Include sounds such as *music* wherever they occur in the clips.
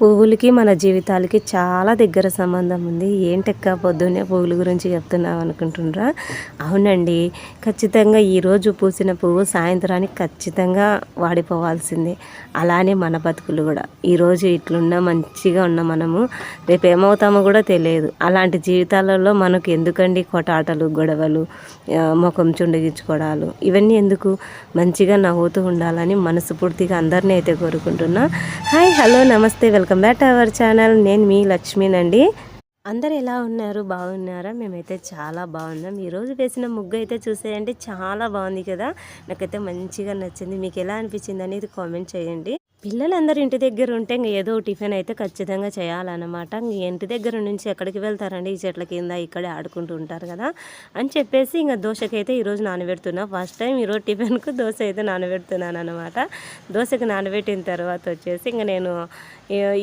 పువ్వులకి మన జీవితాలకి చాలా దగ్గర సంబంధం ఉంది. ఏంటక్క పొద్దున్నే పువ్వుల గురించి చెప్తున్నావు అనుకుంటున్నారా అవునండి. ఖచ్చితంగా ఈరోజు పూసిన పువ్వు సాయంత్రానికి ఖచ్చితంగా వాడిపోవాల్సిందే. అలానే మన బతుకులు కూడా. ఈరోజు ఇట్లున్నా మంచిగా ఉన్న మనము రేపు ఏమవుతామో కూడా తెలియదు. అలాంటి జీవితాలలో మనకు ఎందుకండి కొటాటలు గొడవలు ముఖం చుండగించుకోవడాలు ఇవన్నీ ఎందుకు? మంచిగా నవ్వుతూ ఉండాలని మనస్ఫూర్తిగా అందరినీ అయితే కోరుకుంటున్నా. Hi hello namaste welcome back to our channel. నేను మీ లక్ష్మీనండి. అందరు ఎలా ఉన్నారు? బాగున్నారా? మేమైతే చాలా బాగున్నాం. ఈరోజు వేసిన ముగ్గు అయితే చూసేయండి. చాలా బాగుంది కదా? నాకైతే మంచిగా నచ్చింది. మీకు ఎలా అనిపించింది అనేది కామెంట్ చేయండి. పిల్లలందరూ ఇంటి దగ్గర ఉంటే ఇంక ఏదో టిఫిన్ అయితే ఖచ్చితంగా చేయాలన్నమాట. ఇంటి దగ్గర నుంచి ఎక్కడికి వెళ్తారండి? ఈ చెట్ల కింద ఇక్కడే ఆడుకుంటూ ఉంటారు కదా? అని చెప్పేసి ఇంకా దోశకైతే ఈరోజు నానబెడుతున్నా. ఫస్ట్ టైం ఈరోజు టిఫిన్కు దోశ అయితే నానబెడుతున్నాను అనమాట దోశకు నానబెట్టిన తర్వాత వచ్చేసి ఇంకా నేను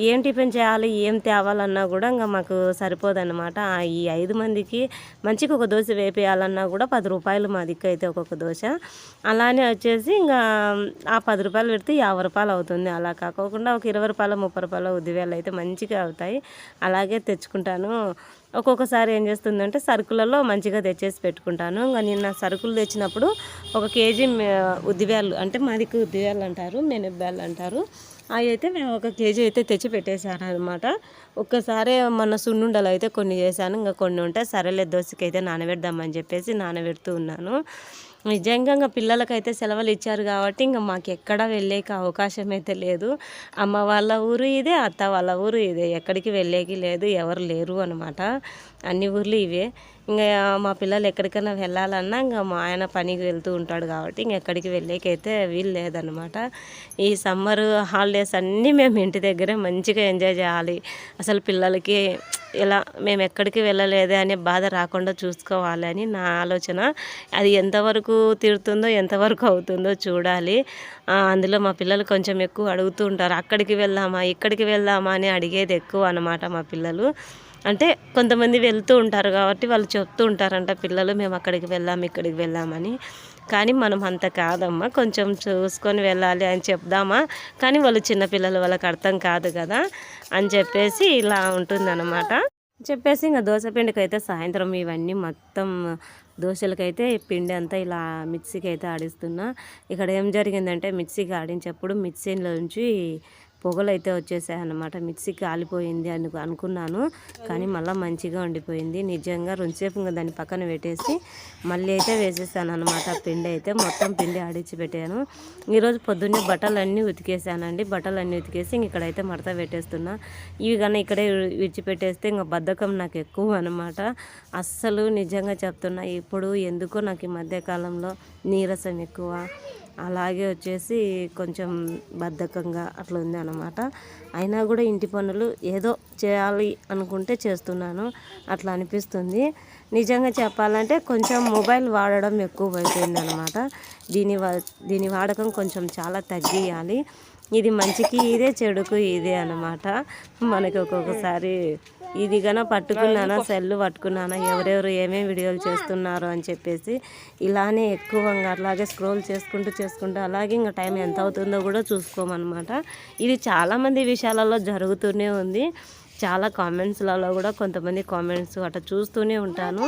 ఏం టిఫిన్ చేయాలి ఏం తేవాలన్నా కూడా ఇంకా మాకు సరిపోదన్నమాట. ఈ ఐదు మందికి మంచికి ఒక దోశ వేపేయాలన్నా కూడా పది రూపాయలు మా దిక్కు అయితే ఒక్కొక్క దోశ. అలానే వచ్చేసి ఇంకా ఆ పది రూపాయలు పెడితే యాభై రూపాయలు అవుతుంది. అలా కాకోకుండా ఒక ఇరవై రూపాయలు ముప్పై రూపాయలు ఉద్దివేలు అయితే మంచిగా అవుతాయి. అలాగే తెచ్చుకుంటాను. ఒక్కొక్కసారి ఏం చేస్తుందంటే సరుకులలో మంచిగా తెచ్చేసి పెట్టుకుంటాను. ఇంకా నిన్న సరుకులు తెచ్చినప్పుడు ఒక కేజీ ఉద్దివేలు అంటే మాదికి ఉద్దివేలు అంటారు మెనబ్యాలు అంటారు. అవి అయితే మేము ఒక కేజీ అయితే తెచ్చి పెట్టేశాను అనమాట ఒక్కసారి మన సున్నుండలు అయితే కొన్ని చేశాను ఇంకా కొన్ని ఉంటే సరేలే దోశకైతే అయితే నానబెడదామని చెప్పేసి నానబెడుతూ ఉన్నాను. నిజంగా ఇంకా పిల్లలకైతే సెలవులు ఇచ్చారు కాబట్టి ఇంకా మాకు ఎక్కడ వెళ్ళేకి అవకాశం అయితే లేదు. అమ్మ వాళ్ళ ఊరు ఇదే అత్త వాళ్ళ ఊరు ఇదే ఎక్కడికి వెళ్ళేకి లేదు ఎవరు లేరు అనమాట అన్ని ఊర్లు ఇవే. ఇంకా మా పిల్లలు ఎక్కడికైనా వెళ్ళాలన్నా ఇంకా మా ఆయన పనికి వెళ్తూ ఉంటాడు కాబట్టి ఇంకెక్కడికి వెళ్ళేకైతే వీలు లేదనమాట ఈ సమ్మర్ హాలిడేస్ అన్నీ మేము ఇంటి దగ్గరే మంచిగా ఎంజాయ్ చేయాలి. అసలు పిల్లలకి ఇలా మేము ఎక్కడికి వెళ్ళలేదే అనే బాధ రాకుండా చూసుకోవాలి అని నా ఆలోచన. అది ఎంతవరకు తీరుతుందో ఎంతవరకు అవుతుందో చూడాలి. అందులో మా పిల్లలు కొంచెం ఎక్కువ అడుగుతూ ఉంటారు. అక్కడికి వెళ్దామా ఇక్కడికి వెళ్దామా అని అడిగేది ఎక్కువ అనమాట మా పిల్లలు. అంటే కొంతమంది వెళ్తూ ఉంటారు కాబట్టి వాళ్ళు చెప్తూ ఉంటారంట పిల్లలు మేము అక్కడికి వెళ్ళాం ఇక్కడికి వెళ్ళామని కానీ మనం అంత కాదమ్మా కొంచెం చూసుకొని వెళ్ళాలి అని చెప్దామా? కానీ వాళ్ళు చిన్నపిల్లలు వాళ్ళకి అర్థం కాదు కదా అని చెప్పేసి ఇలా ఉంటుందన్నమాట. చెప్పేసి ఇంకా దోశ పిండికైతే అయితే సాయంత్రం ఇవన్నీ మొత్తం దోశలకైతే పిండి అంతా ఇలా మిక్సీకి అయితే ఆడిస్తున్నా. ఇక్కడ ఏం జరిగిందంటే మిక్సీకి ఆడించేప్పుడు మిక్సీలో నుంచి అయితే వచ్చేసాయి అన్నమాట మిక్సీ కాలిపోయింది అని అనుకున్నాను. కానీ మళ్ళీ మంచిగా ఉండిపోయింది. నిజంగా రెండుసేపు ఇంకా దాన్ని పక్కన పెట్టేసి మళ్ళీ అయితే వేసేసాను అనమాట పిండి అయితే మొత్తం పిండి ఆడించి పెట్టాను. ఈరోజు పొద్దున్నే బట్టలన్నీ ఉతికేసానండి. బట్టలన్నీ ఉతికేసి ఇంక ఇక్కడైతే మడత పెట్టేస్తున్నా. ఇవి కానీ ఇక్కడే విడిచిపెట్టేస్తే ఇంకా బద్ధకం నాకు ఎక్కువ అనమాట అస్సలు నిజంగా చెప్తున్నా ఇప్పుడు ఎందుకో నాకు ఈ మధ్యకాలంలో నీరసం ఎక్కువ. అలాగే వచ్చేసి కొంచెం బద్ధకంగా అట్లా ఉంది అనమాట అయినా కూడా ఇంటి పనులు ఏదో చేయాలి అనుకుంటే చేస్తున్నాను. అట్లా అనిపిస్తుంది. నిజంగా చెప్పాలంటే కొంచెం మొబైల్ వాడడం ఎక్కువ అయిపోయింది అనమాట దీని వా దీని వాడకం కొంచెం చాలా తగ్గియాలి. ఇది మంచికి ఇదే చెడుకు ఇదే అనమాట మనకి ఒక్కొక్కసారి ఇది గన పట్టుకున్నానా సెల్ పట్టుకున్నానా ఎవరెవరు ఏమేమి వీడియోలు చేస్తున్నారు అని చెప్పేసి ఇలానే ఎక్కువగా అట్లాగే స్క్రోల్ చేసుకుంటూ చేసుకుంటూ అలాగే ఇంకా టైం ఎంత అవుతుందో కూడా చూసుకోమన్నమాట. ఇది చాలామంది విషయాలలో జరుగుతూనే ఉంది. చాలా కామెంట్స్లలో కూడా కొంతమంది కామెంట్స్ అట్లా చూస్తూనే ఉంటాను.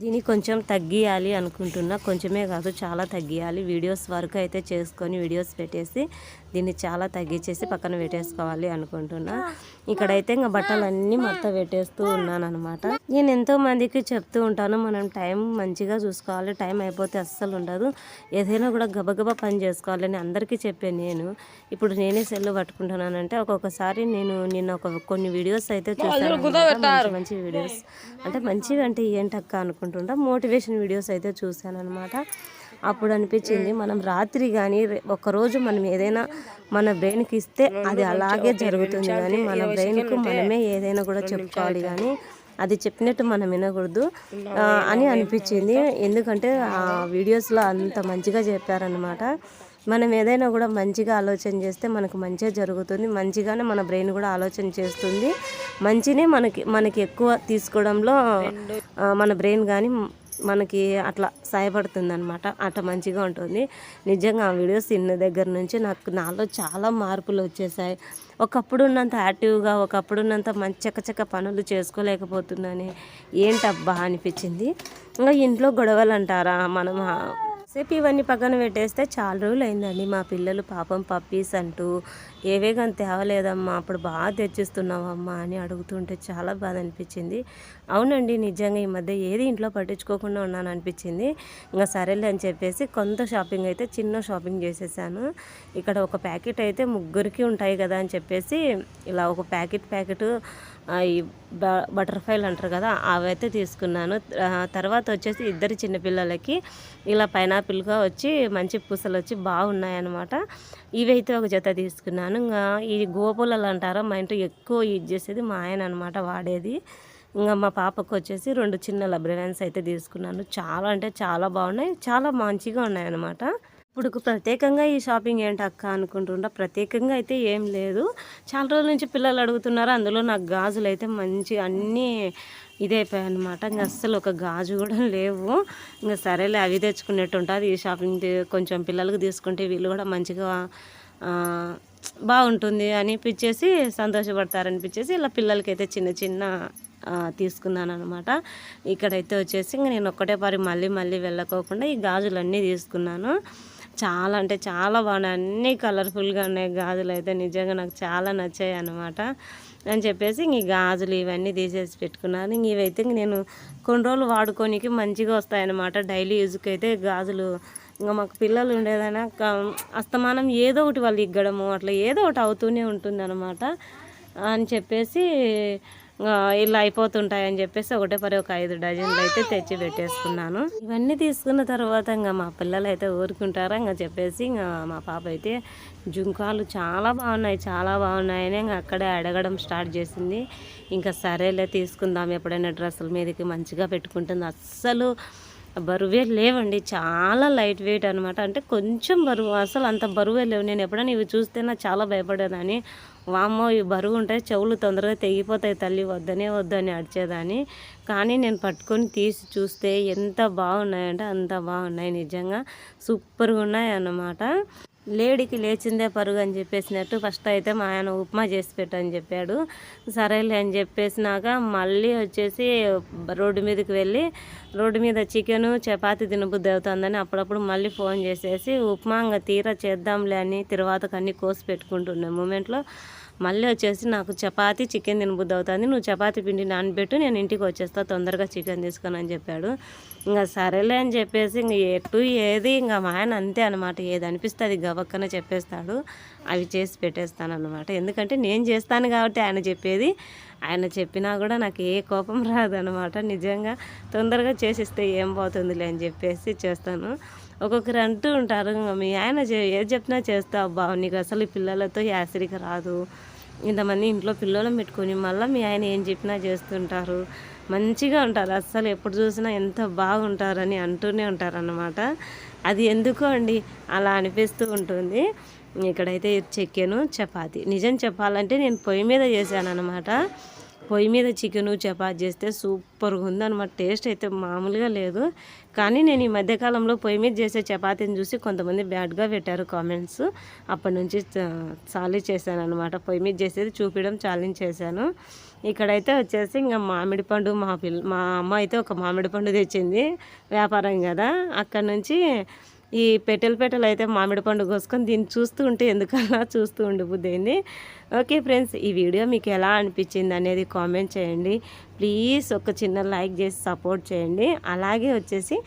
దీన్ని కొంచెం తగ్గియాలి అనుకుంటున్నా. కొంచెమే కాదు చాలా తగ్గియాలి. వీడియోస్ వరకు అయితే చేసుకొని వీడియోస్ పెట్టేసి దీన్ని చాలా తగ్గించేసి పక్కన పెట్టేసుకోవాలి అనుకుంటున్నా. ఇక్కడైతే ఇంకా బట్టలన్నీ మొత్తం పెట్టేస్తూ ఉన్నాను అనమాట నేను ఎంతో మందికి చెప్తూ ఉంటాను మనం టైం మంచిగా చూసుకోవాలి. టైం అయిపోతే అస్సలు ఉండదు. ఏదైనా కూడా గబగబా పని చేసుకోవాలని అందరికీ చెప్పాను నేను. ఇప్పుడు నేనే సెల్ పట్టుకుంటున్నానంటే ఒక్కొక్కసారి నేను నిన్న ఒక కొన్ని వీడియోస్ అయితే చూసాను మంచి మంచి వీడియోస్. అంటే మంచివి అంటే ఏంటక్క అనుకుంటుంటా. మోటివేషన్ వీడియోస్ అయితే చూశాను అనమాట అప్పుడు అనిపించింది మనం రాత్రి కానీ ఒకరోజు మనం ఏదైనా మన బ్రెయిన్కి ఇస్తే అది అలాగే జరుగుతుంది కానీ మన బ్రెయిన్కు మనమే ఏదైనా కూడా చెప్పుకోవాలి కానీ అది చెప్పినట్టు మనం వినకూడదు. అని అనిపించింది. ఎందుకంటే ఆ వీడియోస్లో అంత మంచిగా చెప్పారనమాట మనం ఏదైనా కూడా మంచిగా ఆలోచన చేస్తే మనకు మంచిగా జరుగుతుంది. మంచిగానే మన బ్రెయిన్ కూడా ఆలోచన చేస్తుంది. మంచినే మనకి మనకి ఎక్కువ తీసుకోవడంలో మన బ్రెయిన్ కానీ మనకి అట్లా సహాయపడుతుంది అనమాట అట్లా మంచిగా ఉంటుంది. నిజంగా ఆ వీడియోస్ ఇన్న దగ్గర నుంచి నాకు నాలో చాలా మార్పులు వచ్చేసాయి. ఒకప్పుడు ఉన్నంత యాక్టివ్గా ఒకప్పుడు ఉన్నంత మంచి చక్కచక్క పనులు చేసుకోలేకపోతున్నాను ఏంటబ్బా అనిపించింది? ఇంకా ఇంట్లో గొడవలు అంటారా మనం కాసేపు ఇవన్నీ పక్కన పెట్టేస్తే చాలా రోజులు అయిందండి మా పిల్లలు పాపం పప్పీస్ అంటూ ఏవే కానీ తేవలేదమ్మా అప్పుడు బాగా తెచ్చిస్తున్నావమ్మా అని అడుగుతుంటే చాలా బాధ అనిపించింది. అవునండి నిజంగా ఈ మధ్య ఏది ఇంట్లో పట్టించుకోకుండా ఉన్నాను అనిపించింది ఇంకా సరేలే అని చెప్పేసి కొంత షాపింగ్ అయితే చిన్న షాపింగ్ చేసేసాను. ఇక్కడ ఒక ప్యాకెట్ అయితే ముగ్గురికి ఉంటాయి కదా అని చెప్పేసి ఇలా ఒక ప్యాకెట్ ప్యాకెట్ ఈ బటర్ఫ్లైలు అంటారు కదా అవైతే తీసుకున్నాను. తర్వాత వచ్చేసి ఇద్దరు చిన్నపిల్లలకి ఇలా పైనాపిల్గా వచ్చి మంచి పూసలు వచ్చి బాగున్నాయన్నమాట. ఇవైతే ఒక జత తీసుకున్నాను. ఇంకా ఈ గోపులలు అంటారా మా ఇంట్లో ఎక్కువ యూజ్ చేసేది మా ఆయన అనమాట వాడేది. ఇంకా మా పాపకు వచ్చేసి రెండు చిన్న లబ్రవెన్స్ అయితే తీసుకున్నాను. చాలా అంటే చాలా బాగున్నాయి చాలా మంచిగా ఉన్నాయి అనమాట ఇప్పుడు ప్రత్యేకంగా ఈ షాపింగ్ ఏంటి అక్క అనుకుంటుంటా ప్రత్యేకంగా అయితే ఏం లేదు. చాలా రోజుల నుంచి పిల్లలు అడుగుతున్నారు. అందులో నాకు గాజులు అయితే మంచి అన్నీ ఇదైపోయాయి అనమాట ఇంకా అస్సలు ఒక గాజు కూడా లేవు. ఇంకా సరేలే అవి తెచ్చుకునేట్టు ఉంటుంది. ఈ షాపింగ్ కొంచెం పిల్లలకు తీసుకుంటే వీళ్ళు కూడా మంచిగా బాగుంటుంది అనిపించేసి సంతోషపడతారనిపించేసి ఇలా పిల్లలకైతే చిన్న చిన్న తీసుకున్నాను అనమాట ఇక్కడైతే వచ్చేసి ఇంక నేను ఒక్కటే పరి మళ్ళీ మళ్ళీ వెళ్ళకోకుండా ఈ గాజులన్నీ తీసుకున్నాను. చాలా అంటే చాలా బాగున్నాయి. అన్నీ కలర్ఫుల్గా ఉన్నాయి. గాజులు అయితే నిజంగా నాకు చాలా నచ్చాయి అనమాట అని చెప్పేసి ఇంక గాజులు ఇవన్నీ తీసేసి పెట్టుకున్నాను. ఇంక ఇవైతే నేను కొన్ని రోజులు వాడుకోనికి మంచిగా వస్తాయన్నమాట డైలీ యూజ్కి అయితే గాజులు. ఇంకా మాకు పిల్లలు ఉండేదైనా అస్తమానం ఏదో ఒకటి వాళ్ళు ఇగ్గడము అట్లా ఏదో ఒకటి అవుతూనే ఉంటుందనమాట అని చెప్పేసి ఇలా అయిపోతుంటాయని చెప్పేసి ఒకటే పరి ఒక ఐదు డజన్లు అయితే తెచ్చి పెట్టేసుకున్నాను. ఇవన్నీ తీసుకున్న తర్వాత ఇంకా మా పిల్లలు అయితే ఊరుకుంటారా ఇంకా చెప్పేసి ఇంకా మా పాప అయితే జుంకాలు చాలా బాగున్నాయి చాలా బాగున్నాయని ఇంకా అక్కడే అడగడం స్టార్ట్ చేసింది. ఇంకా సరేలే తీసుకుందాం ఎప్పుడైనా డ్రెస్సుల మీదకి మంచిగా పెట్టుకుంటుంది. అస్సలు బరువే లేవండి. చాలా లైట్ వెయిట్ అనమాట అంటే కొంచెం బరువు అసలు అంత బరువే లేవు. నేను ఎప్పుడైనా ఇవి చూస్తే నాకు చాలా భయపడేదాన్ని. వామ్మో ఇవి బరువు ఉంటాయి చెవులు తొందరగా తెగిపోతాయి తల్లి వద్దనే వద్దని అడిచేదాన్ని కానీ నేను పట్టుకొని తీసి చూస్తే ఎంత బాగున్నాయంటే అంత బాగున్నాయి నిజంగా. సూపర్గా ఉన్నాయి అన్నమాట లేడీకి లేచిందే పరుగు అని చెప్పేసినట్టు ఫస్ట్ అయితే మా ఆయన ఉప్మా చేసి పెట్టని చెప్పాడు. సరేలే అని చెప్పేసినాక మళ్ళీ వచ్చేసి రోడ్డు మీదకి వెళ్ళి రోడ్డు మీద చికెను చపాతి తినబుద్ధి అవుతుందని అప్పుడప్పుడు మళ్ళీ ఫోన్ చేసేసి ఉప్మా ఇంకా తీరా చేద్దాంలే అని తర్వాత అన్నీ కోసి పెట్టుకుంటున్నాం. మూమెంట్లో మళ్ళీ వచ్చేసి నాకు చపాతి చికెన్ తినబుద్ధి అవుతుంది నువ్వు చపాతి పిండి నానబెట్టు నేను ఇంటికి వచ్చేస్తా తొందరగా చికెన్ తీసుకొని అని చెప్పాడు. ఇంకా సరేలే అని చెప్పేసి ఇంక ఎటు ఏది ఇంకా మా ఆయన అంతే అనమాట ఏది అనిపిస్తుంది గవక్కన చెప్పేస్తాడు. అవి చేసి పెట్టేస్తాను అనమాట ఎందుకంటే నేను చేస్తాను కాబట్టి ఆయన చెప్పేది. ఆయన చెప్పినా కూడా నాకు ఏ కోపం రాదనమాట నిజంగా తొందరగా చేసిస్తే ఏం పోతుందిలే అని చెప్పేసి చేస్తాను. ఒక్కొక్కరు అంటూ ఉంటారు మీ ఆయన ఏది చెప్పినా చేస్తావు అబ్బా నీకు అసలు పిల్లలతో యాసరిక రాదు. ఇంతమంది ఇంట్లో పిల్లలను పెట్టుకొని మళ్ళీ మీ ఆయన ఏం చెప్పినా చేస్తుంటారు. మంచిగా ఉంటారు అస్సలు ఎప్పుడు చూసినా ఎంత బాగుంటారని అంటూనే ఉంటారన్నమాట. అది ఎందుకో అండి అలా అనిపిస్తూ ఉంటుంది. ఇక్కడైతే చెక్కాను చపాతి. నిజం చెప్పాలంటే నేను పొయ్యి మీద చేశాను అనమాట పొయ్యి మీద చికెను చపాతి చేస్తే సూపర్గా ఉందన్నమాట. టేస్ట్ అయితే మామూలుగా లేదు. కానీ నేను ఈ మధ్యకాలంలో పొయ్యి మీద చేసే చపాతీని చూసి కొంతమంది బ్యాడ్గా పెట్టారు కామెంట్స్. అప్పటి నుంచి చాలీ చేశాను అనమాట పొయ్యి మీద చేసేది చూపించడం ఛాలెంజ్ చేశాను. ఇక్కడైతే వచ్చేసి ఇంకా మామిడి పండు మా పిల్ల మా అమ్మ అయితే ఒక మామిడి పండు తెచ్చింది వ్యాపారం కదా. అక్కడ నుంచి ఈ పెట్టెలు పెటలు అయితే మామిడి పండు కోసుకొని దీన్ని చూస్తూ ఉంటే ఎందుకలా *laughs* చూస్తూ ఉండిపోద్ది ఓకే ఫ్రెండ్స్ ఈ వీడియో మీకు ఎలా అనిపించింది అనేది కామెంట్ చేయండి. ప్లీజ్ ఒక చిన్న లైక్ చేసి సపోర్ట్ చేయండి. అలాగే వచ్చేసి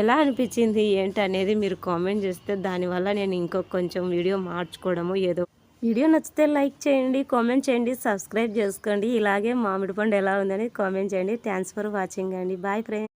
ఎలా అనిపించింది ఏంటి అనేది మీరు కామెంట్ చేస్తే దానివల్ల నేను ఇంకొక కొంచెం వీడియో మార్చుకోవడము ఏదో. వీడియో నచ్చితే లైక్ చేయండి కామెంట్ చేయండి సబ్స్క్రైబ్ చేసుకోండి. ఇలాగే మామిడి పండు ఎలా ఉందని కామెంట్ చేయండి. థ్యాంక్స్ ఫర్ వాచింగ్ అండి. Bye friends.